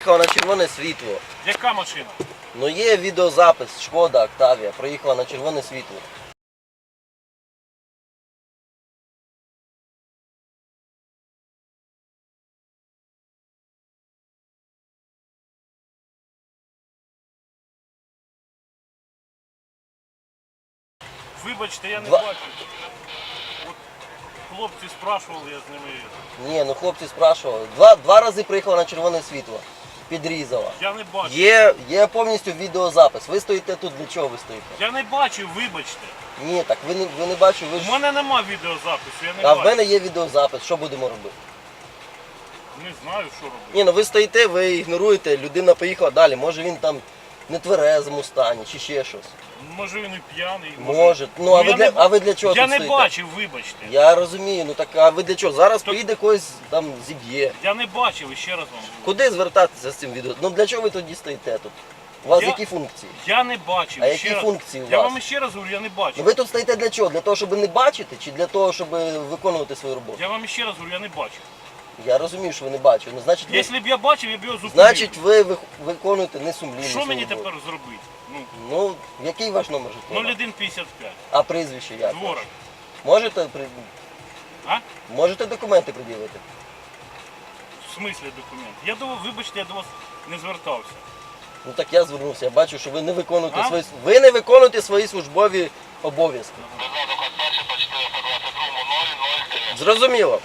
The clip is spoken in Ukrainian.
Приїхала на червоне світло. Яка машина? Ну є відеозапис, шкода, Октавія, проїхала на червоне світло. Вибачте, я не Два- бачу. От хлопці спрашували, я з ними. Ні, ну хлопці спрашували. Два, два рази приїхала на червоне світло. Підрізала. Я не бачу. Є, є повністю відеозапис. Ви стоїте тут, для чого ви стоїте? Я не бачу, вибачте. Ні, так ви не, ви не бачите, ви У ж... мене нема відеозапису, я не А в мене є відеозапис, що будемо робити? Не знаю, що робити. Ні, ну ви стоїте, ви ігноруєте, людина поїхала далі. Може він там в нетверезому стані чи ще щось. Може він і п'яний. Може. Ну а ви я для, не- а ви для чого Я тут не стоїте? бачив, вибачте. Я розумію, ну так а ви для чого? Зараз поїде когось там зіб'є. Я не бачив, і ще раз вам. говорю. Куди звертатися з цим відео? Ну для чого ви тоді стоїте тут? У вас Я- які функції? Я не бачив. А і які ще раз- функції у Я вас? вам ще раз говорю, я не бачив. Ну ви тут стоїте для чого? Для того, щоб не бачити, чи для того, щоб виконувати свою роботу? Я вам ще раз говорю, я не бачив. Я розумію, що ви не бачите. Ну значить, ви, Якщо б я бачив, я б його зупинив. значить, ви вих- виконуєте несумлінно. що свою мені роботу. тепер зробити? Ну, Ну, який ваш номер житлова? 0155. А прізвище як? Дворок. Можете при- А? можете документи пред'явити? В смислі документ? Я до вибачте, я до вас не звертався. Ну так я звернувся. Я бачу, що ви не виконуєте А? свої ви не виконуєте свої службові обов'язки. Зрозуміло.